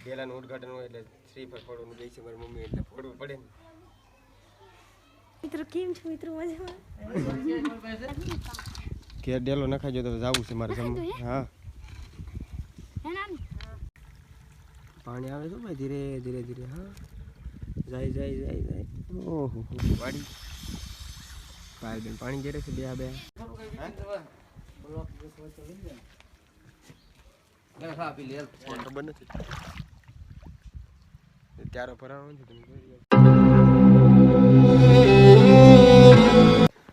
ડેલાનું ઉદઘાટન હોય એટલે શ્રીફળ ફોડવાનું દે છે. મારી મમ્મી એટલે ફોડવું પડે ને. મિત્રો કેમ છો મિત્રો? મજામાં? કે ડેલો નખાજો તો જાવું છે મારે હા. પાણી આવે છે ભાઈ ધીરે ધીરે ધીરે. હા. જાય જાય જાય જાય. ઓહો. વાડી. ભાઈ બેન પાણી ઘેરે છે બે આ બે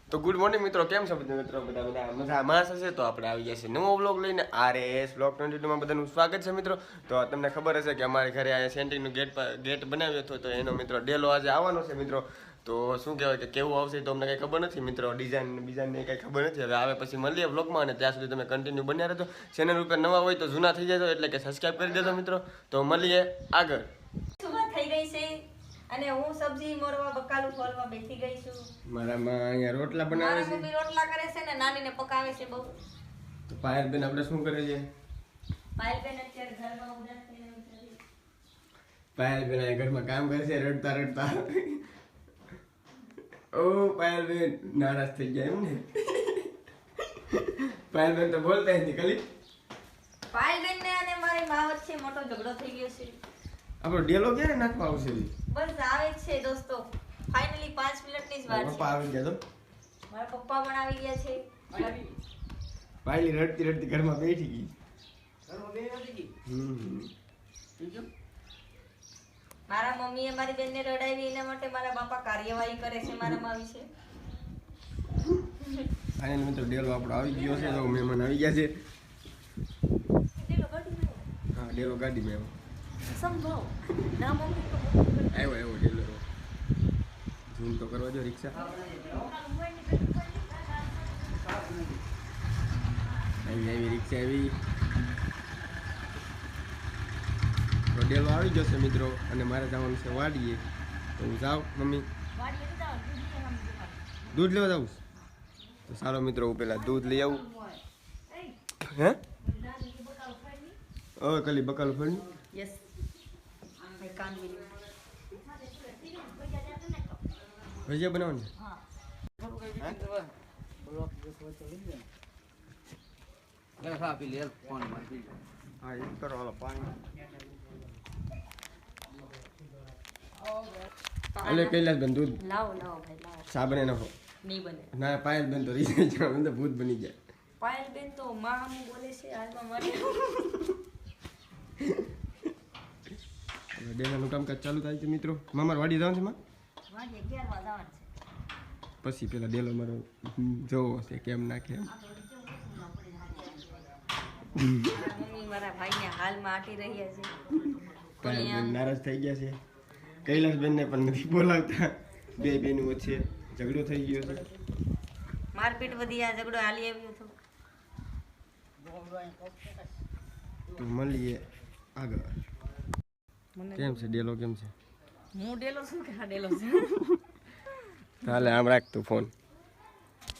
તો ગુડ મોર્નિંગ મિત્રો, કેમ છો બધા મિત્રો? બધા બધા મજા માણસ હશે? તો આપણે આવી છીએ નવો બ્લોગ લઈને આર એસ બ્લોગ ટ્વેન્ટી ટુમાં બધાનું સ્વાગત છે મિત્રો. તો તમને ખબર હશે કે અમારે ઘરે આ સેન્ટિંગનું ગેટ ગેટ બનાવ્યો હતો, તો એનો મિત્રો ડેલો આજે આવવાનો છે મિત્રો. તો શું કહેવાય કે કેવું આવશે તો અમને કંઈ ખબર નથી મિત્રો. ડિઝાઇન બીજાને કંઈ ખબર નથી. હવે આવે પછી મળીએ બ્લોગમાં અને ત્યાં સુધી તમે કન્ટિન્યુ બન્યા રહેજો. ચેનલ ઉપર નવા હોય તો જૂના થઈ જજો એટલે કે સબસ્ક્રાઈબ કરી દેજો મિત્રો. તો મળીએ આગળ. થઈ ગઈ છે અને હું સબ્જી મોરવા બકાલું ફોલવા બેસી ગઈ છું. મારામાં અહીંયા રોટલા બનાવે છે. મમ્મી રોટલા કરે છે ને નાનીને પકાવે છે બહુ. તો પાયલ બેન આપણે શું કરે છે? પાયલબેન અત્યારે ઘરમાં ઉદાસ થઈને પાયલ બેન ઘરમાં કામ કરે છે રડતા રડતા. ઓ પાયલ બેન નારાજ થઈ ગયા એમ ને? પાયલ તો બોલતા નહીં ખાલી પાયલબેન ને અને મારી મા વચ્ચે મોટો ઝઘડો થઈ ગયો છે. આપણો ડેલો ક્યારે નાખવા આવશે બસ આવે જ છે દોસ્તો. ફાઇનલી પાંચ મિનિટની જ વાર છે પપ્પા આવી ગયા તો? મારા પપ્પા પણ આવી ગયા છે. પાયલી રડતી રડતી ઘરમાં બેઠી ગઈ. હમ. મારા મમ્મીએ મારી બેનને રડાવી એના માટે મારા બાપા કાર્યવાહી કરે છે મારા મા વિશે ફાઇનલ મિત્રો ડેલો આપણો આવી ગયો છે તો મહેમાન આવી ગયા છે. હા ડેલો ગાડીમાં આવ્યો સંભવ ના મમ્મી તો આવ્યો આવ્યો ડેલો. ઝૂમ તો કરવા જો રિક્ષા. આવી આવી રિક્ષા આવી. ડેલો આવી જશે મિત્રો અને મારે જવાનું છે વાડીએ. તો હું જાઉં મમ્મી. દૂધ લેવા જાઉં? તો સારો મિત્રો હું પેલા દૂધ લઈ આવું. હે? ઓ કલી બકાલ ફળની? ભજીયા બનાવવાની? હા. હા? એ કરો હાલો પાણી. એટલે કૈલાસ બેન દૂધ લાવો લાવો ભાઈ લાવો. ચા બને નાખો નહીં બને. ના પાયલ બેન તો રીસે છે તો ભૂત બની જાય. પાયલ બેન તો માં હમું બોલે છે હાલમાં મારે. ડેલાનું કામકાજ ચાલુ થાય છે મિત્રો. મામાર વાડી જવાનું છે માં? છે. પછી પેલા ડેલો મારો જોવો છે કેમ એમ. મારા મમ્મી મારા ભાઈને હાલમાં આટી રહ્યા છે. નારાજ થઈ ગયા છે. કૈલાસ બેનને પણ નથી બોલાવતા? બે બેન વચ્ચે ઝઘડો થઈ ગયો છે. મારપીટ વધી આ ઝઘડો હાલી આવ્યો હતો તો મળીએ આગળ. કેમ છે? ડેલો કેમ છે? હું ડેલો છું કે ડેલો છું? હાલે આમ રાખ તું ફોન.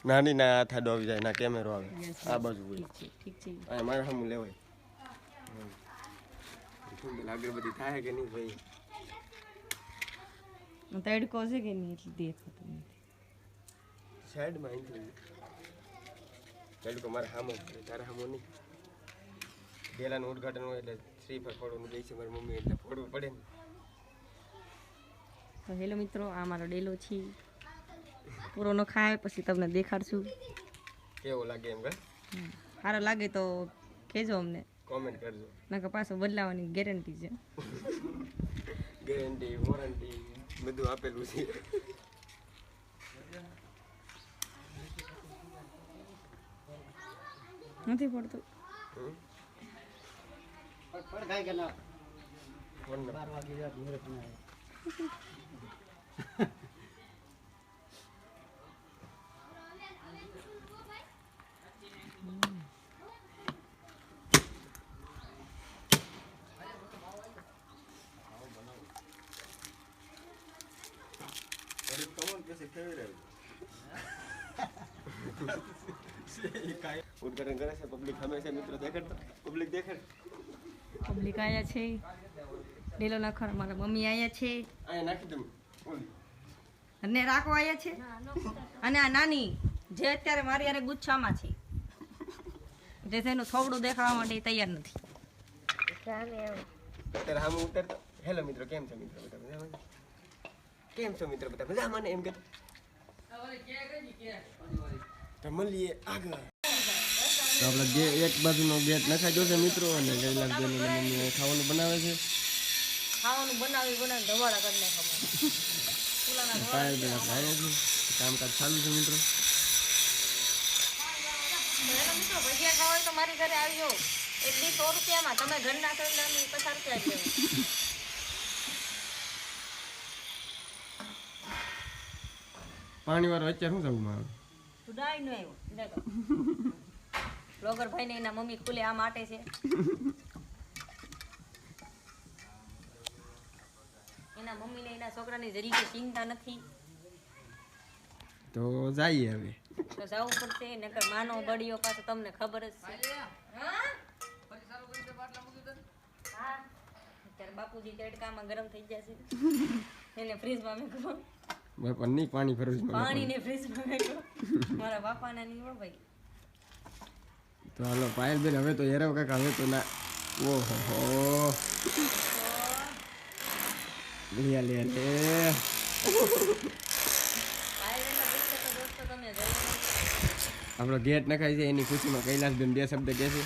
નાની ના હાથ આડો આવી જાય ના કેમેરો આવે. આ બાજુ હોય. ઠીક છે આ મારે સામું લેવાય. શું બધી થાય કે નહીં ભાઈ? તડકો છે કે નહીં એટલે દેખાતું નથી. સાઈડમાં અહીંથી તડકો મારે હામો તારે સામો નહીં. ડેલાનું ઉદઘાટન હોય એટલે શ્રી ફોડવાનું દે છે મારી મમ્મી એટલે ફોડવું પડે ને. તો હેલો મિત્રો આ મારો ડેલો છે. પૂરો ન ખાય પછી તમને દેખાડશું. કેવો લાગે એમ કે? સારો લાગે તો કહેજો અમને. કોમેન્ટ કરજો. નકર પાછો બદલાવાની ગેરંટી છે. ગેરંટી વોરંટી બધું આપેલું છે. નથી પડતું. હમ? ના. કરે છે પબ્લિક સામે છે મિત્રો દેખાડ પબ્લિક દેખાડ પબ્લિક આવ્યા છે. ઢેલો નાખવાનો મારા મમ્મી આયા છે. આયા નાખી દઉં અને રાખો આયા છે? અને આ નાની જે અત્યારે મારી યારે ગુચ્છામાં છે. જે તેનું થોબડું દેખાવા માટે તૈયાર નથી. અત્યારે હામું ઉતરતો. હેલો મિત્રો કેમ છો મિત્રો? બધા મજામાં? કેમ છો મિત્રો બધા? મજામાં એમ કે તો મળીએ આગળ. તો આપણે બે એક બાજુનો ગેટ નખાઈ જશે મિત્રો અને ગઈલાલ બેન અને મમ્મી ખાવાનું બનાવે છે. ખાવાનું બનાવી બનાવી ધવાડા કરી નાખવા પાયલ બેન આપણે છે કામકાજ ચાલુ છે મિત્રો. મિત્રો ભજીયા ખાવા તો મારી ઘરે આવજો. એટલી સો રૂપિયામાં તમે ઘરના અમે પચાસ રૂપિયા લેવા પાણી વાળો અત્યારે શું થવું મારું નો આવ્યો. દેખો બ્લોગર ભાઈ ને એના મમ્મી ખુલે આ માટે છે. એના મમ્મી ને એના છોકરાની જરીકે ચિંતા નથી. તો જઈએ હવે. તો જવું પડશે નકર માનો બળીઓ પાછો તમને ખબર જ છે. હા? હા. અત્યારે બાપુજી તડકામાં ગરમ થઈ જશે એને ફ્રીજમાં મેકો પણ નહીં પાણી ફ્રીજમાં પાણી ને ફ્રીજમાં મેકો મારા બાપાના નહીં ભાઈ. તો હાલો પાયલબેન હવે તો હેરાવ કાકા હવે તો ના. ઓહો હો. લે લે આપણો ગેટ નખાય છે એની ખુશીમાં કૈલાસબેન બે શબ્દ કહે છે.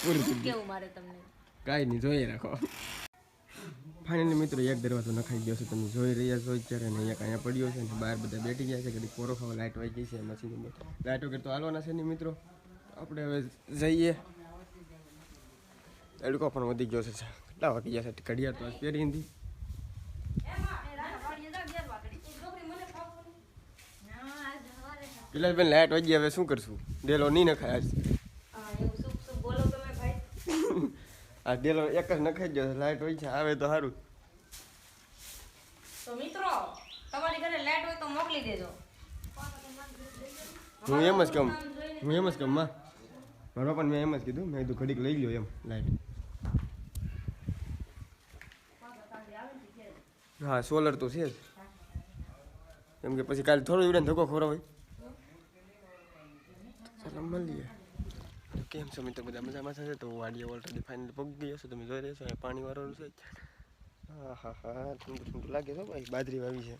પૂરું કેવું મારે તમને? કાંઈ નહીં જોઈએ રાખો. ફાઇનલી મિત્રો એક દરવાજો નખાઈ ગયો છે. તમે જોઈ રહ્યા છો અત્યારે અને અહીંયા પડ્યો છે ને બહાર બધા બેઠી ગયા છે. ઘડી કોરો ખાવા લાઇટ વાગી ગઈ છે મશીન લાઇટ વગર તો હાલવાના છે નહીં મિત્રો. આપણે હવે જઈએ. તડકો પણ વધી ગયો છે. કેટલા વાગી ગયા છે? ઘડિયાળ તો પહેરી હતી કૈલાસબેન લાઇટ વાગી હવે શું કરશું? ડેલો નહીં નખાય આજ હા, એવું શુભ શુભ બોલો તમે ભાઈ આ ડેલો એક જ નખાઈ ગયો લાઈટ હોય છે આવે તો સારું તો મિત્રો તમારી ઘરે લાઈટ હોય તો મોકલી દેજો. હું એમ જ કહું હું એમ જ કહું માં. મારો પણ મેં એમ જ કીધું મેં કીધું ઘડીક લઈ લ્યો એમ લાઈટ. હા સોલર તો છે જ. કેમ કે પછી કાલે થોડો વીડિયો ધક્કો ખોરો હોય. ચાલો મળીએ. તો કેમ છો મિત્રો, બધા મજામાં થશે તો વાડીઓ ઓલરેડી ફાઇનલ પગી ગયો છે તમે જોઈ રહ્યા છો પાણી વાળવાનું છે. હા હા હા ઠંડુ ઠંડુ લાગે છે ભાઈ, બાજરી વાવી છે.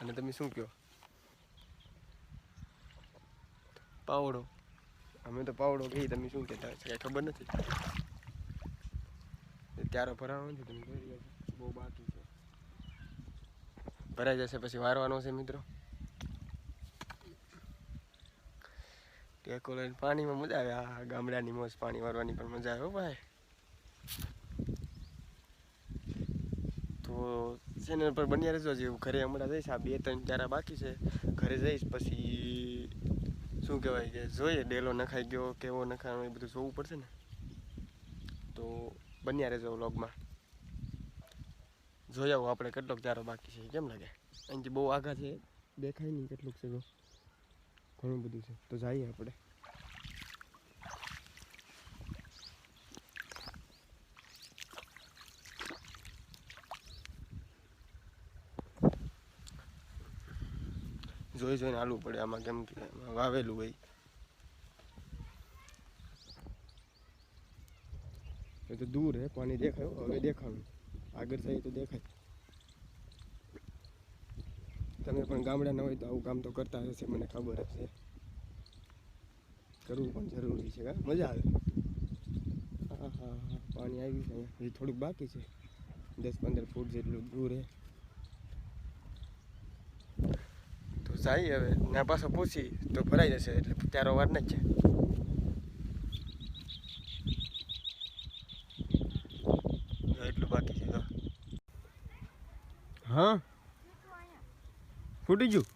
અને તમે શું કહો? પાવડો. અમે તો પાવડો કહીએ, તમે શું કહેતા હશે કાંઈ ખબર નથી. ત્યારો ભરાવાનો છે, તમે જોઈ રહ્યા છો બહુ બાકી છે. ભરાઈ જશે પછી વારવાનો છે, મિત્રો. ટેકો લઈને પાણીમાં મજા આવે. આ ગામડાની મોજ પાણી વારવાની પણ મજા આવે ભાઈ. તો ચેનલ પર બન્યા રહેજો. જે ઘરે હમણાં જઈશ. આ બે ત્રણ ચારા બાકી છે. ઘરે જઈશ પછી શું કહેવાય કે જોઈએ. ડેલો નખાઈ ગયો, કેવો નખાયો એ બધું જોવું પડશે ને. તો બન્યા રહેજો વ્લોગમાં. જોઈ આવું આપણે કેટલોક ચારો બાકી છે. કેમ લાગે? અહીંથી બહુ આઘા છે. દેખાય નહીં કેટલુંક છે ઘણું બધું છે. તો જઈએ આપણે. જોઈ જોઈને હાલવું પડે આમાં કેમ કે વાવેલું હોય. એ તો દૂર હે પાણી દેખાય હવે દેખાવું આગળ થાય તો દેખાય. તમે પણ ગામડાના હોય તો આવું કામ તો કરતા હશે, મને ખબર હશે. કરવું પણ જરૂરી છે મજા આવે. હા હા હા. પાણી આવ્યું છે હજી થોડુંક બાકી છે. દસ પંદર ફૂટ જેટલું દૂર હે. તો જાય હવે. ના, પાછો પૂછી તો ભરાઈ જશે એટલે ત્યારો વાર જ છે. એટલું બાકી છે હા? ફૂટી ગયું?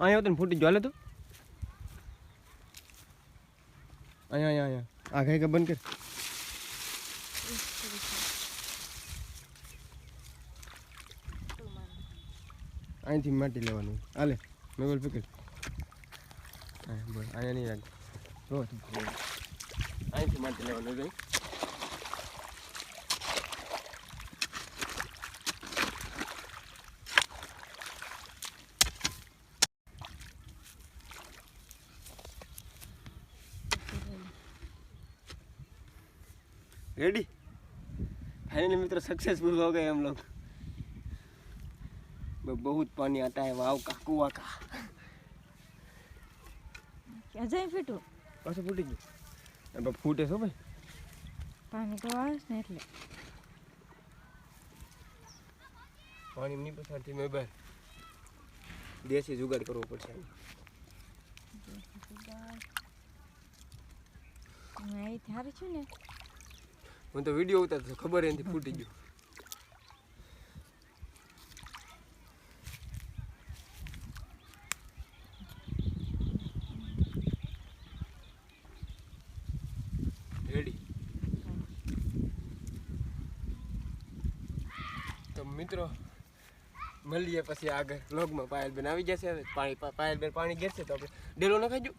અહીંયા ને ફૂટી ગયું. હાલે તો. અહીંયા અહીંયા અહીંયા. આ કઈ બંધ કર. અહીંથી માટી લેવાનું. હાલે પકડ. હા બોલ, અહીંયા નહીં રાખ. અહીંથી માટી લેવાનું, જોઈ. रेडी फाइनली मित्र सक्सेसफुल हो गए हम लोग ब- बहुत पानी आता है वाव का कुआ का અજય ફીટું પાછું ફૂટી ગયું હવે ફૂટે છો ભાઈ પાણી તો આવે ને એટલે પાણી ની પસારથી મેં બહાર દેશી જુગાડ કરવો પડશે એ ત્યારે છું ને હું તો વીડિયો ઉતારતો ખબર એનાથી ફૂટી ગયો. રેડી તો મિત્રો મળીએ પછી આગળ વ્લોગમાં પાયલબેન આવી જશે હવે. પાણી પાયલબેન પાણી ગેરશે તો આપણે ડેલો જો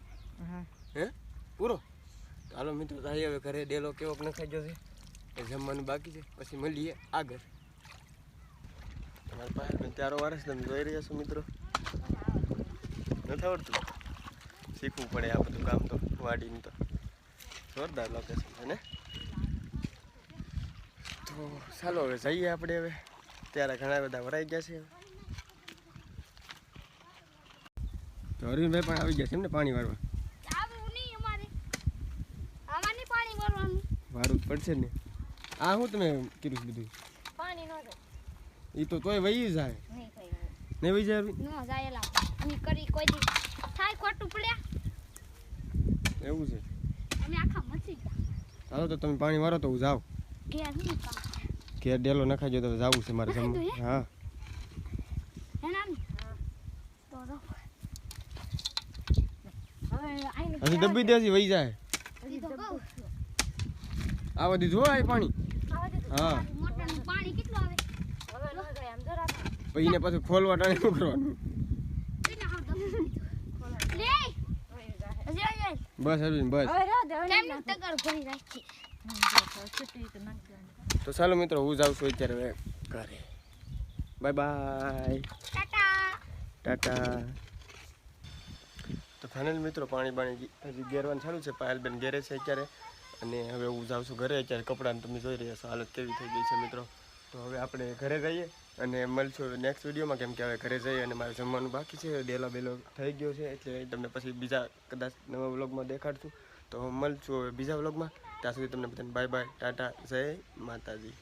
હે. પૂરો? ચાલો મિત્રો તારી હવે ઘરે ડેલો કેવો નખાઈ જશે એ જમવાનું બાકી છે. પછી મળીએ આગળ. તમારા પાસે ચારો વારસ તમે જોઈ રહ્યા છો મિત્રો. નથી આવડતું? શીખવું પડે આ બધું કામ તો વાડીનું તો. જોરદાર લોકેશન છે ને? તો ચાલો હવે જઈએ આપણે હવે. ત્યારે ઘણા બધા વરાઈ ગયા છે હવે. તો અરવિંદભાઈ પણ આવી ગયા છે એમને પાણી વાળવા? આવું નહીં અમારે. આમાં નહીં પાણી ભરવાનું વારું જ પડશે ને. આ શું તમે કીધું બધું? પાણી નો એ તો તોય વહી જાય. નહીં વહી જાય? ન જાય અમે કરી કોઈ દી. થાય ખોટું પડ્યા. એવું છે. અમે આખા મચી ગયા. હાલો તો તમે પાણી વારો તો હું જાવ ઘેર કામ ઘેર ડેલો નખાઈ જો તો જવું છે મારે જમ હા. હે હજી ડબ્બી દેસી વહી જાય. હજી તો કહું આ બધી જો આ પાણી? આવા. હા. મોટરનું પછી પાછું ખોલવા ટાણે કરવાનું. બસ અરવિંદ બસ. તો ચાલો મિત્રો, હું જાઉં છું અત્યારે હવે ઘરે. Bye bye. ટાટા. તો ફાઇનલ મિત્રો, પાણી પાણી હજી ગેરવાનું ચાલુ છે. પાયલબેન ઘેરે છે અત્યારે. અને હવે હું જાઉં છું ઘરે, અત્યારે કપડાને તમે જોઈ રહ્યા છો, હાલત કેવી થઈ ગઈ છે મિત્રો. તો હવે આપણે ઘરે જઈએ અને મળશું નેક્સ્ટ વિડીયોમાં કેમ કે હવે ઘરે જઈએ અને મારે જમવાનું બાકી છે, ડેલો બેલો થઈ ગયો છે, એટલે તમને પછી બીજા કદાચ નવા વ્લોગમાં દેખાડશું. તો મળશું હવે બીજા વ્લોગમાં ત્યાં સુધી તમને બધાને બાય બાય ટાટા, જય માતાજી.